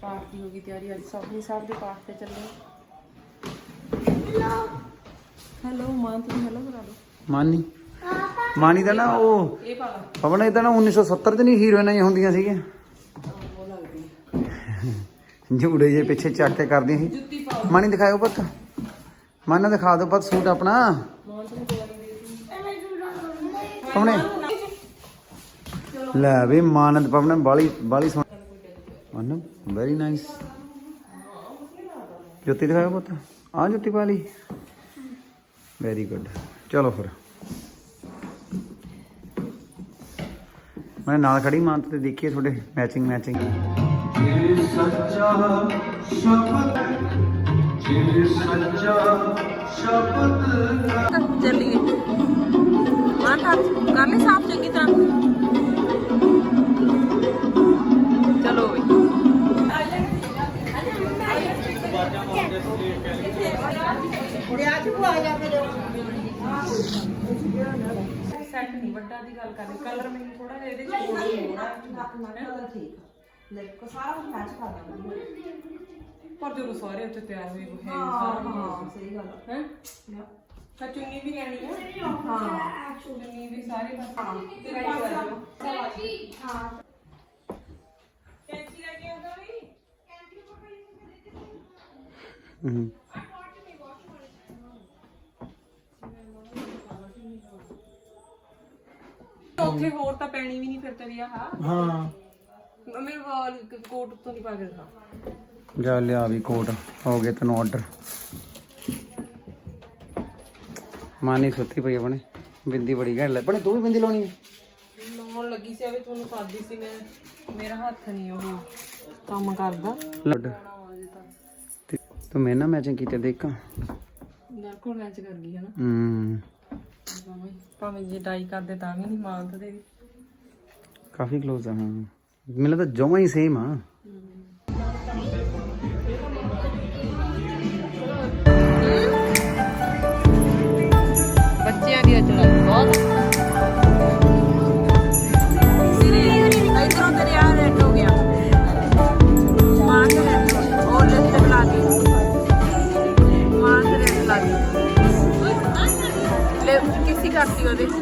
ਪਾਠ ਦੀ ਹੋ ਗਈ ਤਿਆਰੀ ਅੱਜ ਸਭਨੀ ਸਾਹਿਬ ਦੇ ਪਾਠ ਤੇ ਚੱਲੇ ਹੈਲੋ ਮਾਂ ਤੁਸੀਂ ਹੈਲੋ ਕਰਾ ਦਿਓ। ਮਾਨੀ। ਮਾਨੀ ਦਾ ਨਾ ਉਹ ਇਹ ਪਾ ਲਾ। ਪਵਨ ਇਹ ਤਾਂ ਨਾ 1970 ਚ ਨਹੀਂ ਹੀਰੋਇਨਾਂ ਹੀ ਹੁੰਦੀਆਂ ਸੀਗੀਆਂ। ਉਹ ਲੱਗਦੀ ਝੂੜੇ ਜੇ ਪਿੱਛੇ ਚੱਕ ਕੇ ਕਰਦੀਆਂ ਸੀ। ਮਾਨੀ ਦਿਖਾਓ ਪੁੱਤ। ਮਾਨਾ ਦਿਖਾ ਦਿਓ ਪੁੱਤ ਸੂਟ ਆਪਣਾ। ਪਵਨੇ। ਲੈ ਵੀ ਮਾਨੰਦ ਪਵਨ ਬਾਲੀ ਬਾਲੀ ਵੈਰੀ ਨਾਈਸ ਜੁੱਤੀ ਦਿਖਾਓ ਪੁੱਤ। ਆ ਜੁੱਤੀ ਪਾ ਲਈ। ਵੈਰੀ ਗੁੱਡ ਚਲੋ ਫਿਰ। ਮੈਂ ਨਾਲ ਖੜੀ ਮਾਂ ਤੇ ਦੇਖੀਏ ਤੁਹਾਡੇ ਮੈਚਿੰਗ ਮੈਚਿੰਗ ਚੱਲੀਏ। ਮਾਂ ਤਾਂ ਕਰ ਸਾਫ਼ ਚੰਗੀ ਤਰ੍ਹਾਂ। ਸੈੱਟ ਨਹੀਂ ਵੱਡਾ ਦੀ ਗੱਲ ਕਰਨੀ ਕਲਰ ਮੈਨੂੰ ਥੋੜਾ ਜਿਹਾ ਇਹਦੇ ਚ ਹੋਰ ਠੀਕ ਦੇਖੋ ਸਾਰਾ ਕੁਝ ਮੈਚ ਕਰ ਦਾਂਗੇ ਪਰ ਜਦੋਂ ਸਾਰੇ ਉੱਤੇ ਤਿਆਰ ਹੋਏ ਹੋਏ ਹੈ ਹਾਂ ਸਾਰਾ ਹਾਂ ਸਹੀ ਗੱਲ ਆ। ਹੈ? ਤਾਂ ਚੁੰਨੀ ਵੀ ਲੈਣੀ ਹੈ ਹਾਂ ਚੁੰਨੀ ਵੀ ਸਾਰੇ ਬਸ ਹਾਂ। ਤੇ ਰੈਡੀ ਕਰ ਦਿਓ ਕੈਂਚੀ ਲੈ ਕੇ ਆਉਂਦਾ ਵੀ? ਹਮ। ਉੱਥੇ ਹੋਰ ਤਾਂ ਪੈਣੀ ਵੀ ਨਹੀਂ ਫਿਰ ਤੇ ਵੀ ਆਹ। ਹਾਂ। ਮੇਰੇ ਵਾਲ ਕੋਟ ਉੱਤੋਂ ਨਹੀਂ ਪਾ ਕੇ ਦਿਖਾ। ਜਾ ਲਿਆ ਵੀ ਕੋਟ ਹੋ ਗਏ ਤੈਨੂੰ ਆਰਡਰ ਮਾਨੀ ਸੁੱਤੀ ਪਈ ਆਪਣੇ ਬਿੰਦੀ ਬੜੀ ਘੈਂਟ ਲੈ ਬਣੇ ਤੂੰ ਵੀ ਬਿੰਦੀ ਲਾਉਣੀ ਹੈ? ਲਾਉਣ ਲੱਗੀ ਸੀ ਅਵੇ ਤੁਹਾਨੂੰ ਪਾਦੀ ਸੀ ਮੈਂ। ਮੇਰਾ ਹੱਥ ਨਹੀਂ ਉਹ ਕੰਮ ਕਰਦਾ। ਲੱਡ ਤੇ ਤੂੰ ਮੇਰੇ ਨਾਲ ਮੈਚਿੰਗ ਕੀਤੇ ਦੇਖਾਂ। ਬਿਲਕੁਲ ਮੈਚ ਕਰ ਗਈ ਹੈ ਨਾ ਹੂੰ। ਭਾਵੇਂ- ਭਾਵੇਂ ਜੇ ਡਾਈ ਕਰਦੇ ਤਾਂ ਵੀ ਨਹੀਂ ਮੰਗਦੇ ਕਾਫੀ ক্লোਜ਼ ਆ, ਹਾਂ। ਮੈਨੂੰ ਤਾਂ ਜਮਾਂ ਹੀ ਸੇਮ ਆ। ができた。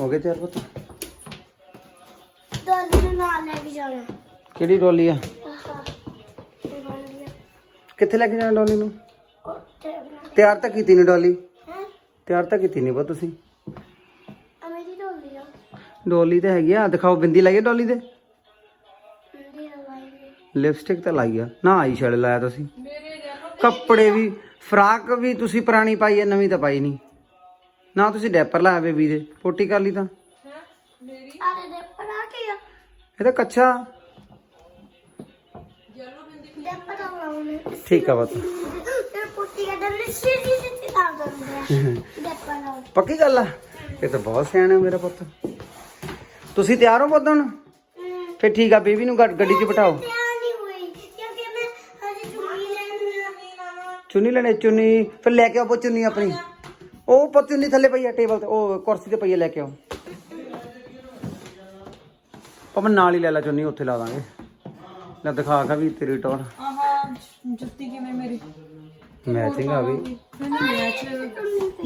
ਹੋ ਗਏ ਤਿਆਰ ਪੁੱਤ? ਦਾਦੀ ਨੂੰ ਨਾਲ ਲੈ ਕੇ ਜਾਣਾ। ਕਿਹੜੀ ਡੋਲੀ ਆ? ਕਿੱਥੇ ਲੈ ਕੇ ਜਾਣਾ ਡੋਲੀ ਨੂੰ? ਤਿਆਰ ਤਾਂ ਕੀਤੀ ਨਹੀਂ ਡੋਲੀ। ਤਿਆਰ ਤਾਂ ਕੀਤੀ ਨਹੀਂ ਬਾ ਤੁਸੀਂ। ਅਮੇਰੀ ਢੋਲੀ ਆ। ਡੋਲੀ ਤਾਂ ਹੈਗੀ ਆ। ਦਿਖਾਓ ਬਿੰਦੀ ਲਾਈਏ ਡੋਲੀ ਤੇ? ਮੰਦੀ ਹਵਾਈ ਲਿਪਸਟਿਕ ਤਾਂ ਲਾਈ ਆ। ਨਾ ਆਈ ਸ਼ੈਡ ਲਾਇਆ ਤੁਸੀਂ। ਕੱਪੜੇ ਵੀ ਫਰਾਕ ਵੀ ਤੁਸੀਂ ਪੁਰਾਣੀ ਪਾਈ ਹੈ ਨਵੀਂ ਤਾਂ ਪਾਈ ਨਹੀਂ ਨਾ ਤੁਸੀਂ ਡੈਪਰ ਲਾਇਆ ਬੇਬੀ ਦੇ। ਪੋਟੀ ਕਰ ਲਈ ਤਾਂ। ਆਰੇ ਦੇ ਪੜਾ ਕੇ ਆ। ਇਹ ਤਾਂ ਕੱਚਾ। ਦੇ ਪੜਾ ਲਾਉਣੇ ਠੀਕ ਆ ਬਤ ਤੇ ਪੁੱਤੀ ਦਾ ਦੰਦ ਸਿੱਧੀ ਸਿੱਧੀ ਦਿੰਦੇ ਪੱਕੀ ਗੱਲ ਆ? ਇਹ ਤਾਂ ਬਹੁਤ ਸਿਆਣਾ ਮੇਰਾ ਪੁੱਤ। ਤੁਸੀਂ ਤਿਆਰ ਹੋ ਪੁੱਤ ਹੁਣ? ਫਿਰ ਠੀਕ ਆ ਬੇਬੀ ਨੂੰ ਗੱਡ- ਗੱਡੀ 'ਚ ਬਿਠਾਓ। ਤਿਆਰ ਨਹੀਂ ਹੋਈ ਕਿਉਂਕਿ ਮੈਂ ਹਜੇ ਚੁੰਨੀ ਲੈਣੀ ਆ। ਚੁੰਨੀ ਲੈਣੇ ਚੁੰਨੀ। ਫਿਰ ਲੈ ਕੇ ਆਓ ਪੁੱਤ ਚੁੰਨੀ ਆਪਣੀ। ਉਹ ਪੁੱਤ ਚੁੰਨੀ ਥੱਲੇ ਪਈ ਆ ਟੇਬਲ ਤੇ ਉਹ ਕੁਰਸੀ ਤੇ ਪਈ ਆ ਲੈ ਕੇ ਆਓ। ਪਮਨ ਨਾਲ ਹੀ ਲੈ ਲੈ ਚੁੰਨੀ ਉੱਥੇ ਲਾ ਦਾਂਗੇ। ਲੈ ਦਿਖਾ ਕਾ ਵੀ ਤੇਰੀ ਟੌਰ ਆਹਾ ਜੁੱਤੀ ਕਿਵੇਂ ਮੇਰੀ? ਮੈਚਿੰਗ ਆ ਗਈ ਨਹੀਂ ਮੈਚ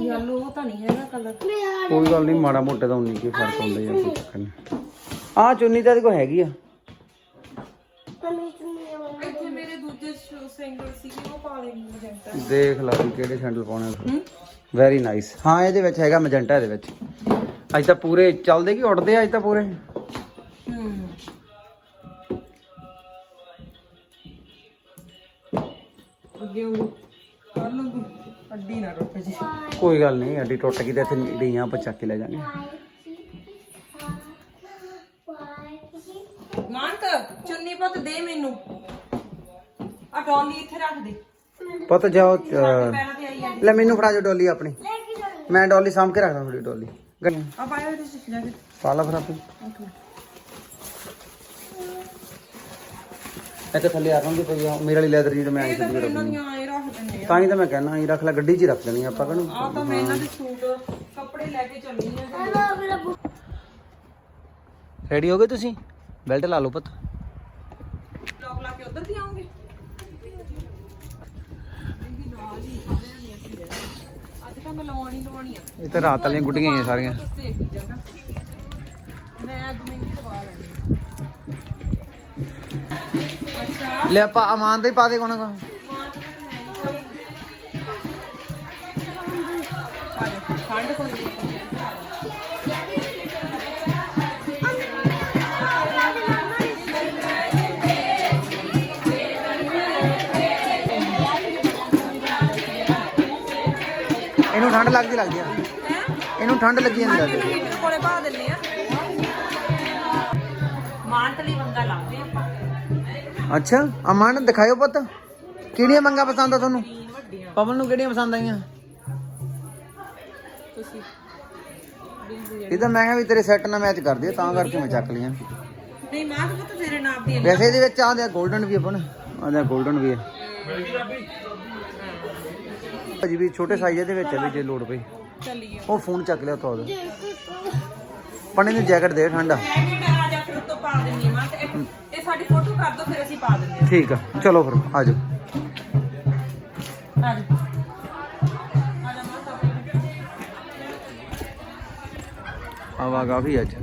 ਯੈਲੋ ਉਹ ਤਾਂ ਨਹੀਂ ਹੈਗਾ ਕਲਰ ਕੋਈ ਗੱਲ ਨਹੀਂ ਮਾੜਾ ਮੋਟੇ ਦਾ ਉਨੀ ਕੀ ਫ਼ਰਕ ਹੁੰਦਾ ਯਾਰ ਕੋਈ ਚੱਕਰ ਨਹੀਂ। ਆ ਚੁੰਨੀ ਤਾਂ ਇਹਦੇ ਕੋਲ ਹੈਗੀ ਆ। ਮੰਮੀ ਚੁੰਨੀ ਲਾਉਣੀ ਇੱਥੇ ਮੇਰੇ ਦੂਜੇ ਸਿੰਗਲ ਸੀਗੇ ਉਹ ਪਾ ਲੈਣੀ ਮਜੰਟਾ ਦੇਖ ਲਾ ਵੀ ਕਿਹੜੇ ਸੈਂਡਲ ਪਾਉਣੇ ਵੈਰੀ ਨਾਈਸ ਹਾਂ? ਇਹਦੇ ਵਿੱਚ ਹੈਗਾ ਮੈਜੈਂਟਾ ਇਹਦੇ ਵਿੱਚ। ਅੱਜ ਤਾਂ ਪੂਰੇ ਚੱਲਦੇ ਕਿ ਉੱਡਦੇ ਆ ਅੱਜ ਤਾਂ ਪੂਰੇ? ਹੂੰ। ਅੱਗੇ ਉਹ ਕਰ ਲੂੰਗੀ ਅੱਡੀ ਨਾ ਟੁੱਟ ਜੀ। ਕੋਈ ਗੱਲ ਨਹੀਂ ਅੱਡੀ ਟੁੱਟ ਗਈ ਤੇ ਇੱਥੇ ਡੀਆਂ ਆਪਾਂ ਚੱਕ ਕੇ ਲੈ ਜਾਾਂਗੇ ਮਾਨਕ ਚੁੰਨੀ ਪੁੱਤ ਦੇ ਮੈਨੂੰ। ਆ ਡੋਲੀ ਇੱਥੇ ਰੱਖ ਦੇ। ਪਤਾ ਜਾਓ ਅਹ, ਪੈਰਾਂ ਤੇ ਆਈ ਜਾਂਦੀ। ਲੈ ਮੈਨੂੰ ਫੜਾ ਜੋ ਡੋਲੀ ਆਪਣੀ। ਮੈਂ ਡੋਲੀ ਸਾਂਭ ਕੇ ਰੱਖਦਾ ਤੁਹਾਡੀ ਡੋਲੀ। ਆ ਪਾਇਆ ਹੋਇਆ ਤੁਸੀਂ ਜਾ। ਕੇ ਪਾਲਾ ਫਿਰ ਆਪੇ। ਇੱਥੇ ਥੱਲੇ ਆ ਰਾਂਗੇ ਪਈ ਆ। ਮੇਰੇ ਵਾਲੀ ਲੈਦਰ ਜੀ ਤੇ ਮੈਂ ਇਹ ਤਾਂ ਆਈ ਫਿਰ ਇਹਨਾਂ ਦੀਆਂ ਐ ਰੱਖ ਦਿੰਦੇ ਆ। ਤਾਂ ਹੀ ਤਾਂ ਮੈਂ ਕਹਿਣਾ ਇਹ ਰੱਖ ਲੈ ਗੱਡੀ 'ਚ ਹੀ ਰੱਖ ਲੈਣੀ ਆਪਾਂ ਕਹਨੂੰ? ਆ ਤਾਂ ਮੈਂ ਇਹਨਾਂ ਦੇ ਸੂਟ ਕੱਪੜੇ ਲੈ ਕੇ ਚੱਲੀ ਆ। ਰੈਡੀ ਹੋ ਗਏ ਤੁਸੀਂ? ਬੈਲਟ ਲਾ ਲਓ ਪੁੱਤ। ਲੋਕ ਲਾ ਕੇ ਉਧਰ ਦੀ ਆਉਂਗੇ। ਅੱਜ ਤਾਂ ਮੈਂ ਲਵਾਉਣੀ ਲਵਾਉਣੀ ਆ। ਇਹ ਤਾਂ ਰਾਤ ਵਾਲੀਆਂ ਗੁੱਡੀਆਂ ਹੀ ਆ ਸਾਰੀਆਂ। ਦੇਖ ਹੀ ਜਾਣਾ ਮੈਂ ਅੱਜ ਮਹਿੰਗੀ ਲਵਾ ਲੈਣੀ। ਅੱਛਾ ਲੈ ਆਪਾਂ ਅਮਾਨ ਦੇ ਹੀ ਪਾ ਦੇ ਕੋਣਾ ਕੋ ਠੰਡ ਕੋਈ ਇਹਨੂੰ ਠੰਡ ਲੱਗਦੀ ਲੱਗਦੀ ਆ। ਇਹਨੂੰ ਠੰਡ ਲੱਗੀ ਜਾਂਦੀ ਲੱਗਦੀ ਹੀਟਰ ਕੋਲੇ ਪਾ ਦਿੰਨੇ ਆ। ਮਾਂਟਲੀ ਵੰਗਾ ਲਾਉਂਦੇ ਆਪਾਂ। ਅੱਛਾ ਅਮਾਨ ਦਿਖਾਇਓ ਪੁੱਤ। ਕਿਹੜੀਆਂ ਮੰਗਾ ਪਸੰਦ ਆ ਤੁਹਾਨੂੰ? ਵੱਡੀਆਂ। ਪਵਨ ਨੂੰ ਕਿਹੜੀਆਂ ਪਸੰਦ ਆਈਆਂ? ਤੁਸੀਂ ਇਹ ਤਾਂ ਮੈਂ ਕਿਹਾ ਵੀ ਤੇਰੇ ਸੈੱਟ ਨਾਲ ਮੈਚ ਕਰਦੀ ਆ ਤਾਂ ਕਰਕੇ ਮੈਂ ਚੱਕ ਲਈਆਂ। ਨਹੀਂ ਮਾਂ ਤਾਂ ਤੇਰੇ ਨਾਪ ਦੀ ਵੈਸੇ ਇਹਦੇ ਵਿੱਚ ਆਂਦੇ 골ਡਨ ਵੀ ਆਪਾਂ ਆਂਦੇ 골ਡਨ ਵੀ ਭਾਜੀ ਵੀ ਛੋਟੇ ਸਾਈਜ਼ ਦੇ ਵਿੱਚ ਆ ਵੀ ਜੇ ਲੋੜ ਪਈ। ਚੱਲੀਏ। ਉਹ ਫੋਨ ਚੱਕ ਲਿਆ ਤੋ ਪਣੇ ਨੂੰ ਜੈਕਟ ਦੇ ਠੰਡਾ। ਜੈਕਟ ਆ ਜਾ ਫਿਰ ਉੱਤੋਂ ਪਾ ਦਿੰਨੀ ਮਾਂ ਤੇ ਇਹ- ਸਾਡੀ ਫੋਟੋ ਕਰ ਦੋ ਫਿਰ ਅਸੀਂ ਪਾ ਦਿੰਦੇ ਠੀਕ ਆ ਚਲੋ ਫਿਰ ਆ ਜਾਓ। ਆ ਜਾ ਹਵਾ ਕਾਫੀ ਅੱਜ।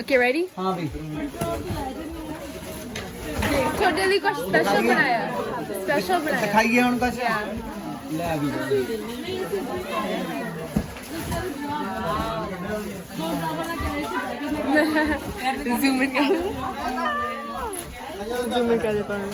Okay, ready? ਹਾਂ ਵੀ ਤੁਹਾਡੇ ਲਈ ਕੁਝ ਸਪੈਸ਼ਲ ਬਣਾਇਆ? ਸਪੈਸ਼ਲ ਬਣਾਇਆ? ਖਾਈਏ ਹੁਣ ਤਾਂ ਲੈ ਵੀ। ਜ਼ੂਮ ਕਰ ਜ਼ੂਮ ਕਰ ਦੇ ਪਾਣਾ